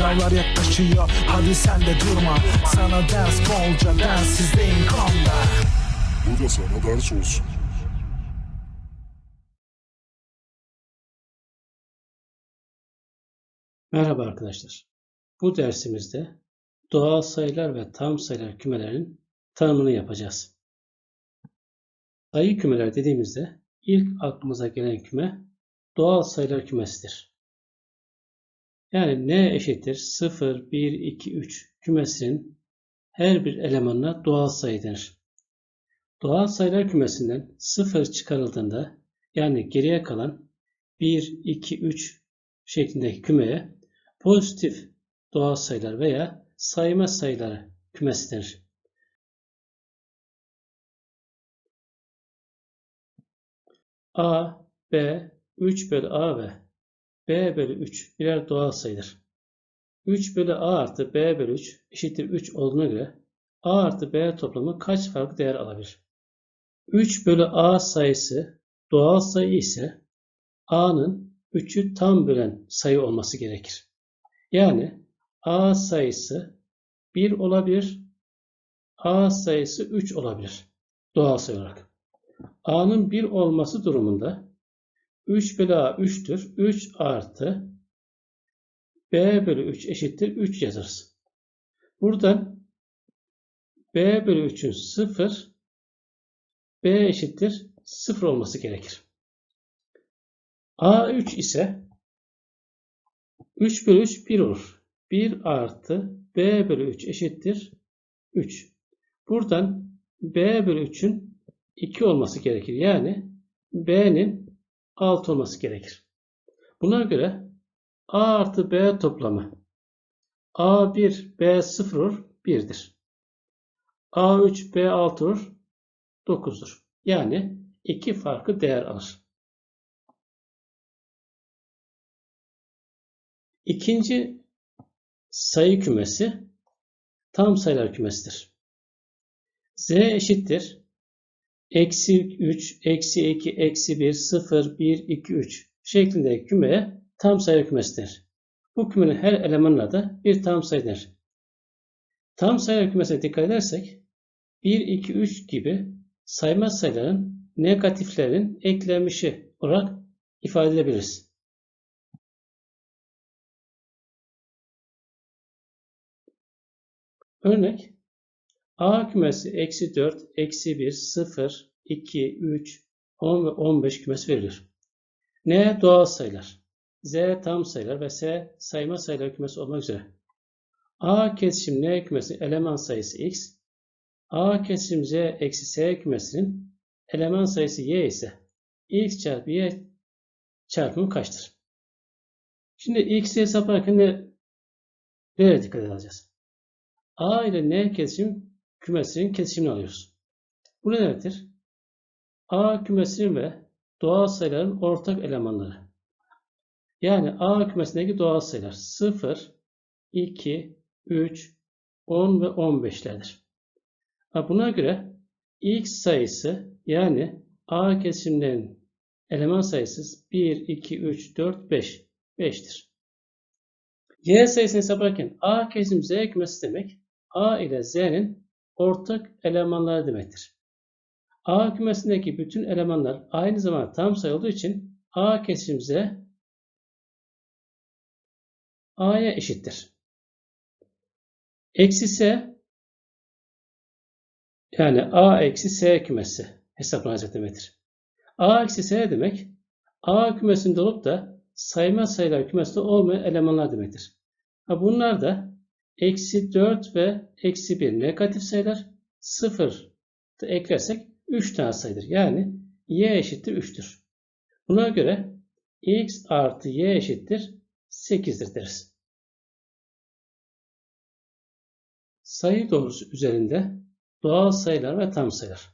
Sınavlar yaklaşıyor hadi sen de durma Sana ders bolca densizliğin konda Bu da sana ders olsun. Merhaba arkadaşlar. Bu dersimizde doğal sayılar ve tam sayılar kümelerinin tanımını yapacağız. Sayı kümeler dediğimizde ilk aklımıza gelen küme doğal sayılar kümesidir. Yani n eşittir 0, 1, 2, 3 kümesinin her bir elemanına doğal sayı denir. Doğal sayılar kümesinden 0 çıkarıldığında yani geriye kalan 1, 2, 3 şeklindeki kümeye pozitif doğal sayılar veya sayma sayıları kümesi denir. A, B, 3 bölü A ve B bölü 3 birer doğal sayıdır. 3 bölü A artı B bölü 3 eşittir 3 olduğuna göre A artı B toplamı kaç farklı değer alabilir? 3 bölü A sayısı doğal sayı ise A'nın 3'ü tam bölen sayı olması gerekir. Yani A sayısı 1 olabilir, A sayısı 3 olabilir doğal sayı olarak. A'nın 1 olması durumunda 3 bölü A 3'tür. 3 artı B bölü 3 eşittir 3 yazarız. Buradan B bölü 3'ün 0 B eşittir 0 olması gerekir. A3 ise 3 bölü 3 1 olur. 1 artı B bölü 3 eşittir 3. Buradan B bölü 3'ün 2 olması gerekir. Yani B'nin 6 olması gerekir. Buna göre A artı B toplamı A1 B0 olur 1'dir. A3 B6 olur 9'dur. Yani iki farklı değer alır. İkinci sayı kümesi tam sayılar kümesidir. Z eşittir. Eksi 3, eksi 2, eksi 1, 0, 1, 2, 3 şeklinde kümeye tam sayı kümesidir. Bu kümenin her elemanına da bir tam sayı denir. Tam sayı kümesine dikkat edersek 1, 2, 3 gibi sayma sayıların negatiflerin eklenmişi olarak ifade edebiliriz. Örnek A kümesi eksi 4, eksi 1, 0, 2, 3, 10 ve 15 kümesi verilir. N doğal sayılar, Z tam sayılar ve S sayma sayılar kümesi olmak üzere. A kesişim N kümesi eleman sayısı X, A kesişim Z eksi S kümesinin eleman sayısı Y ise X çarpı Y çarpımı kaçtır? Şimdi X'i hesaplarken ne, nereye dikkat edeceğiz? A ile N kesişim kümesinin kesişimini alıyoruz. Bu ne demektir? A kümesinin ve doğal sayıların ortak elemanları. Yani A kümesindeki doğal sayılar 0, 2, 3, 10 ve 15'lerdir. Buna göre x sayısı yani A kesimlerinin eleman sayısı 1, 2, 3, 4, 5. 5'tir. Y sayısını hesaplarken A kesim Z kümesi demek A ile Z'nin ortak elemanları demektir. A kümesindeki bütün elemanlar aynı zamanda tam sayı olduğu için A kesim Z A'ya eşittir. Eksi S yani A eksi S kümesi hesaplanacak demektir. A eksi S demek A kümesinde olup da sayma sayılar kümesinde olmayan elemanlar demektir. Ha bunlar da eksi 4 ve eksi 1 negatif sayılar 0 da eklersek 3 tane sayıdır. Yani y eşittir 3'tür. Buna göre x artı y eşittir 8'dir deriz. Sayı doğrusu üzerinde doğal sayılar ve tam sayılar.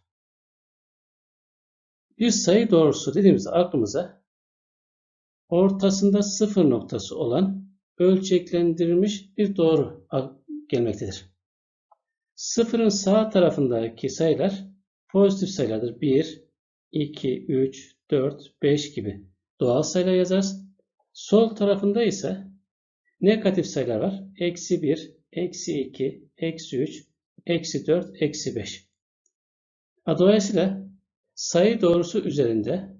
Bir sayı doğrusu dediğimizde aklımıza ortasında sıfır noktası olan ölçeklendirilmiş bir doğru gelmektedir. Sıfırın sağ tarafındaki sayılar pozitif sayılardır. 1, 2, 3, 4, 5 gibi doğal sayılar yazarız. Sol tarafında ise negatif sayılar var. Eksi 1, eksi 2, eksi 3, eksi 4, eksi 5. Dolayısıyla sayı doğrusu üzerinde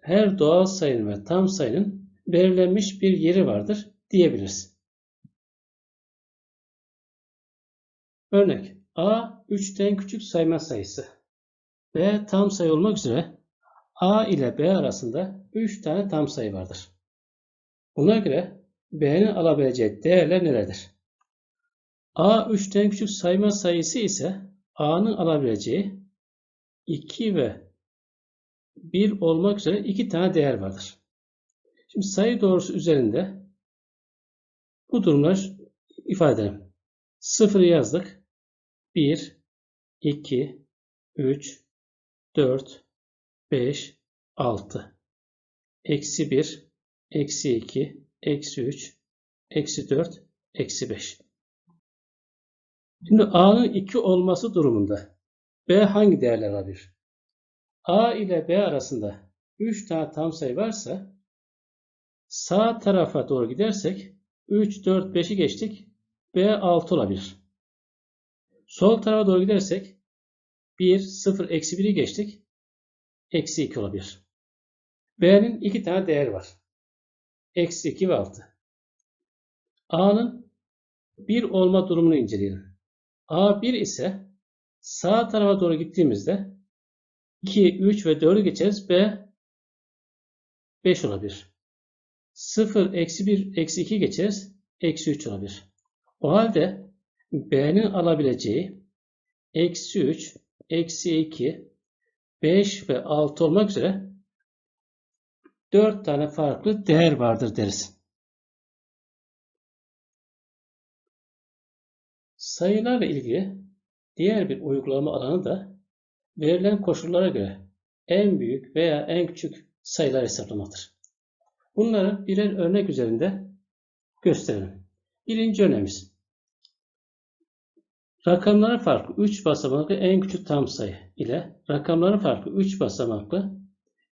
her doğal sayının ve tam sayının belirlenmiş bir yeri vardır diyebiliriz. Örnek A 3'ten küçük sayma sayısı. B tam sayı olmak üzere A ile B arasında 3 tane tam sayı vardır. Buna göre B'nin alabileceği değerler nelerdir? A 3'ten küçük sayma sayısı ise A'nın alabileceği 2 ve 1 olmak üzere 2 tane değer vardır. Şimdi sayı doğrusu üzerinde bu durumlar ifade edelim. 0'ı yazdık. 1, 2, 3, 4, 5, 6. Eksi 1, eksi 2, eksi 3, eksi 4, eksi 5. Şimdi A'nın 2 olması durumunda B hangi değerler alabilir? A ile B arasında 3 tane tam sayı varsa sağ tarafa doğru gidersek 3, 4, 5'i geçtik. B 6 olabilir. Sol tarafa doğru gidersek 1, 0, eksi 1'i geçtik. Eksi 2 olabilir. B'nin 2 tane değeri var. Eksi 2 ve 6. A'nın 1 olma durumunu inceleyelim. A 1 ise sağ tarafa doğru gittiğimizde 2, 3 ve 4'ü geçeriz. B 5 olabilir. 0, eksi 1, eksi 2 geçeriz. Eksi 3 olabilir. O halde B'nin alabileceği eksi 3, eksi 2, 5 ve 6 olmak üzere 4 tane farklı değer vardır deriz. Sayılarla ilgili diğer bir uygulama alanı da verilen koşullara göre en büyük veya en küçük sayılar hesaplamaktır. Bunları birer örnek üzerinde gösterelim. Birinci örneğimiz. Rakamların farkı 3 basamaklı en küçük tam sayı ile rakamların farkı 3 basamaklı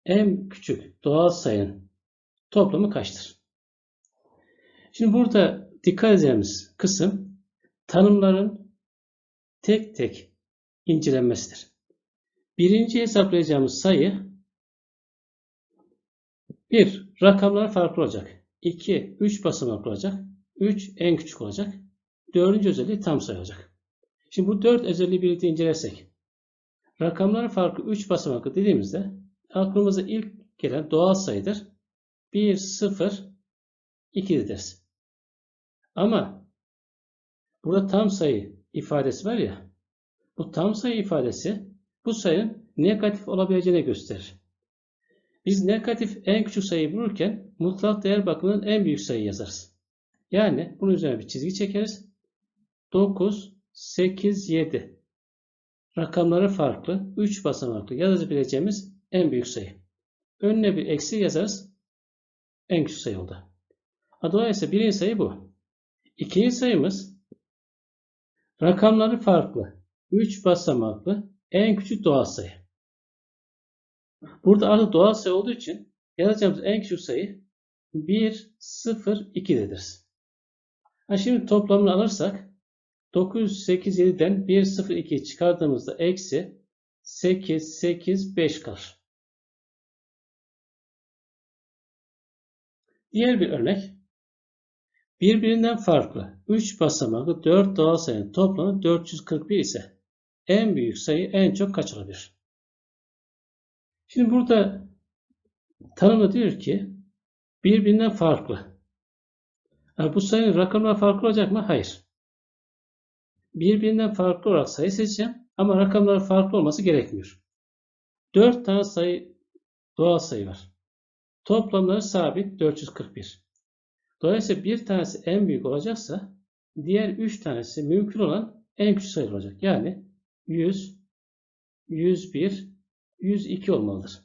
en küçük doğal sayının toplamı kaçtır? Şimdi burada dikkat edeceğimiz kısım tanımların tek tek incelenmesidir. Birinci hesaplayacağımız sayı 1. Rakamlar farklı olacak. 2. 3 basamaklı olacak. 3 en küçük olacak. Dördüncü özelliği tam sayı olacak. Şimdi bu dört özelliği birlikte incelersek rakamların farkı 3 basamaklı dediğimizde aklımıza ilk gelen doğal sayıdır. 1, 0, 2 deriz. Ama burada tam sayı ifadesi var ya bu tam sayı ifadesi bu sayının negatif olabileceğini gösterir. Biz negatif en küçük sayıyı bulurken mutlak değer bakımından en büyük sayı yazarız. Yani bunun üzerine bir çizgi çekeriz. 9, 8, 7 rakamları farklı 3 basamaklı yazabileceğimiz en büyük sayı. Önüne bir eksi yazarız. En küçük sayı oldu. Dolayısıyla birinci sayı bu. İkinci sayımız rakamları farklı 3 basamaklı en küçük doğal sayı. Burada artık doğal sayı olduğu için yazacağımız en küçük sayı 1, 0, 2 dediriz. Ha şimdi toplamını alırsak 987'den 1, 0, 2 çıkardığımızda eksi 8, 8, 5 kalır. Diğer bir örnek. Birbirinden farklı 3 basamaklı 4 doğal sayının toplamı 441 ise en büyük sayı en çok kaç olabilir? Şimdi burada tanımda diyor ki birbirinden farklı. Yani bu sayının rakamlar farklı olacak mı? Hayır. Birbirinden farklı olarak sayı seçeceğim ama rakamlar farklı olması gerekmiyor. 4 tane sayı doğal sayı var. Toplamları sabit 441. Dolayısıyla bir tanesi en büyük olacaksa diğer 3 tanesi mümkün olan en küçük sayı olacak. Yani 100, 101, 102 olmalıdır.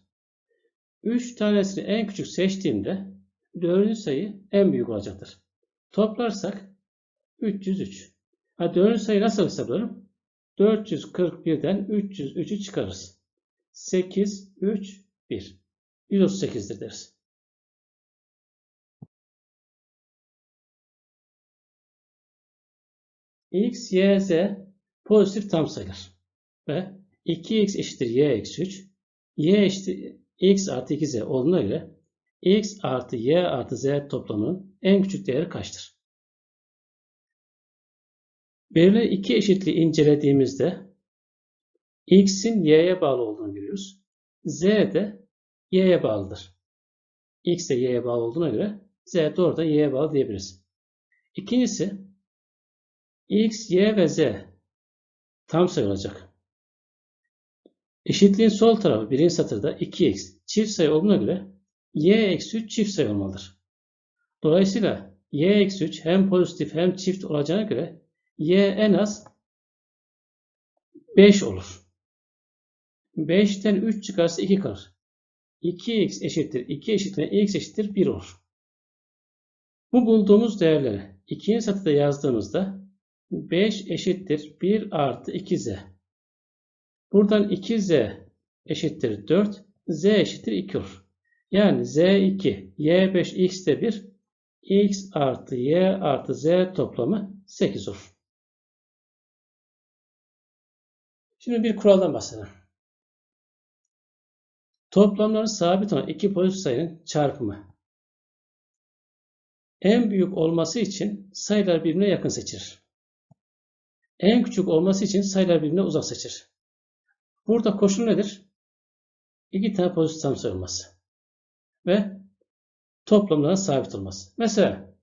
3 tanesini en küçük seçtiğimde 4. sayı en büyük olacaktır. Toplarsak 303. Ha 4. sayı nasıl hesaplarım? 441'den 303'ü çıkarırız. 8, 3, 1. 138'dir deriz. x, y, z pozitif tam sayılar. Ve 2x eşittir y eksi 3. y eşittir x artı 2z olduğuna göre x artı y artı z toplamının en küçük değeri kaçtır? Verilen iki eşitliği incelediğimizde x'in y'ye bağlı olduğunu görüyoruz. z de y'ye bağlıdır. x de y'ye bağlı olduğuna göre z doğrudan y'ye bağlı diyebiliriz. İkincisi x, y ve z tam sayı olacak. Eşitliğin sol tarafı birinci satırda 2x çift sayı olduğuna göre y eksi 3 çift sayı olmalıdır. Dolayısıyla y eksi 3 hem pozitif hem çift olacağına göre y en az 5 olur. 5'ten 3 çıkarsa 2 kalır. 2x eşittir 2 eşittir x eşittir 1 olur. Bu bulduğumuz değerleri ikinci satırda yazdığımızda 5 eşittir 1 artı 2z. Buradan 2z eşittir 4, z eşittir 2 olur. Yani z2, y5, x de 1, x artı y artı z toplamı 8 olur. Şimdi bir kuraldan bahsedelim. Toplamları sabit olan iki pozitif sayının çarpımı. En büyük olması için sayılar birbirine yakın seçilir. En küçük olması için sayılar birbirine uzak seçilir. Burada koşul nedir? İki tane pozitif sayı olması. Ve toplamların sabit olması. Mesela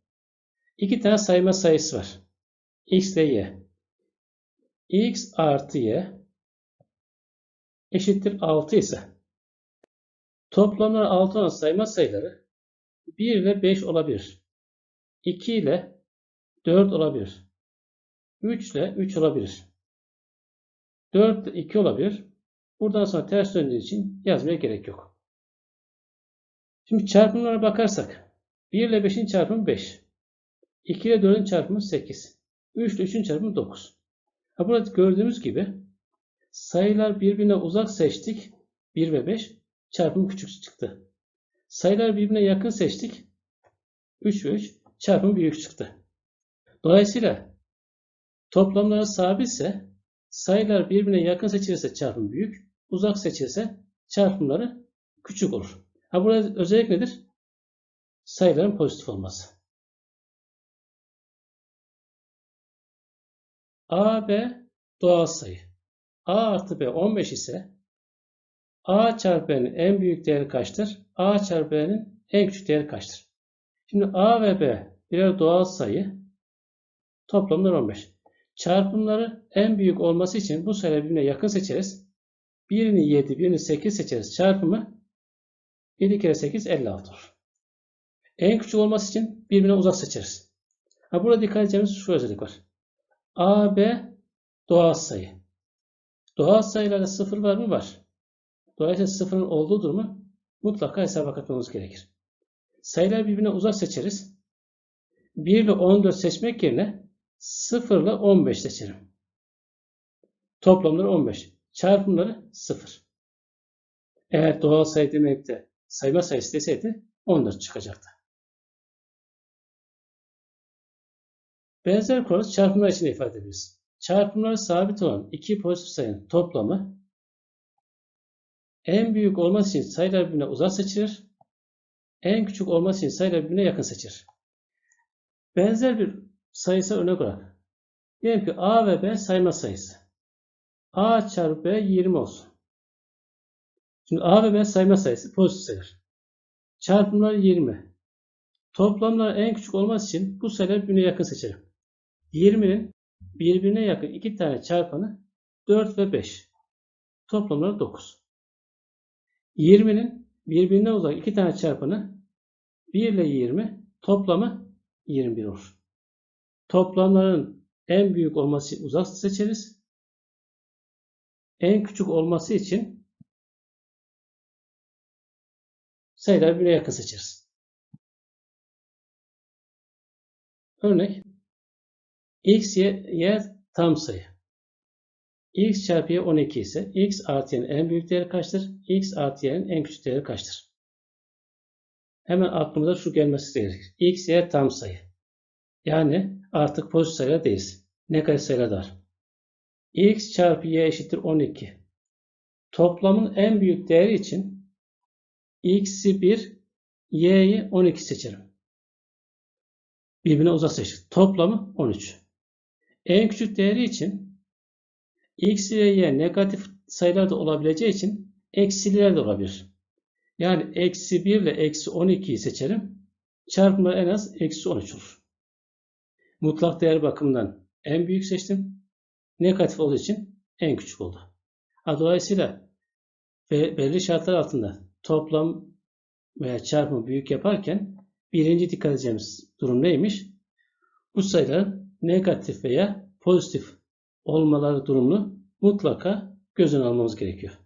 iki tane sayma sayısı var. x ile y. x artı y eşittir 6 ise toplamları 6 olan sayma sayıları 1 ile 5 olabilir. 2 ile 4 olabilir. 3 ile 3 olabilir. 4 ile 2 olabilir. Buradan sonra ters döndüğü için yazmaya gerek yok. Şimdi çarpımlara bakarsak 1 ile 5'in çarpımı 5. 2 ile 4'ün çarpımı 8. 3 ile 3'ün çarpımı 9. Ha burada gördüğümüz gibi sayılar birbirine uzak seçtik. 1 ve 5 çarpımı küçük çıktı. Sayılar birbirine yakın seçtik. 3 ve 3 çarpımı büyük çıktı. Dolayısıyla toplamları sabitse sayılar birbirine yakın seçilirse çarpım büyük, uzak seçilirse çarpımları küçük olur. Ha burada özellik nedir? Sayıların pozitif olması. A, B doğal sayı. A artı B 15 ise A çarpı B'nin en büyük değeri kaçtır? A çarpı B'nin en küçük değeri kaçtır? Şimdi A ve B birer doğal sayı. Toplamları 15. Çarpımları en büyük olması için bu sayıları birbirine yakın seçeriz. Birini 7, birini 8 seçeriz. Çarpımı 7 kere 8 56 olur. En küçük olması için birbirine uzak seçeriz. Ha burada dikkat edeceğimiz şu özellik var. A, B doğal sayı. Doğal sayılarda sıfır var mı? Var. Dolayısıyla sıfırın olduğu durumu mutlaka hesaba katmamız gerekir. Sayılar birbirine uzak seçeriz. 1 ile 14 seçmek yerine 0 ile 15 seçerim. Toplamları 15. Çarpımları 0. Eğer doğal sayı demeyip de sayma sayısı deseydi 14 çıkacaktı. Benzer kuralı çarpımlar için ifade ederiz. Çarpımları sabit olan iki pozitif sayının toplamı en büyük olması için sayılar birbirine uzak seçilir. En küçük olması için sayılar birbirine yakın seçilir. Benzer bir sayısı örnek olarak. Diyelim ki A ve B sayma sayısı. A çarpı B 20 olsun. Şimdi A ve B sayma sayısı pozitif sayılar. Çarpımlar 20. Toplamlar en küçük olması için bu sayıları birbirine yakın seçelim. 20'nin birbirine yakın iki tane çarpanı 4 ve 5. Toplamları 9. 20'nin birbirine uzak iki tane çarpanı 1 ile 20 toplamı 21 olur. Toplamların en büyük olması uzak seçeriz. En küçük olması için sayıları birbirine yakın seçeriz. Örnek x, y, tam sayı. x çarpı y 12 ise x artı y'nin en büyük değeri kaçtır? x artı y'nin en küçük değeri kaçtır? Hemen aklımıza şu gelmesi gerekir. x, y tam sayı. Yani artık pozitif sayılar değiliz. negatif sayılar da var. x çarpı y eşittir 12. Toplamın en büyük değeri için x'i 1, y'yi 12 seçerim. Birbirine uzak seçtik. Toplamı 13. En küçük değeri için x ile y negatif sayılar da olabileceği için eksililer de olabilir. Yani eksi 1 ile eksi 12'yi seçerim. Çarpımı en az eksi 13 olur. Mutlak değer bakımından en büyük seçtim. Negatif olduğu için en küçük oldu. Ha, dolayısıyla be- belli şartlar altında toplam veya çarpımı büyük yaparken birinci dikkat edeceğimiz durum neymiş? Bu sayıların negatif veya pozitif olmaları durumunu mutlaka göz önüne almamız gerekiyor.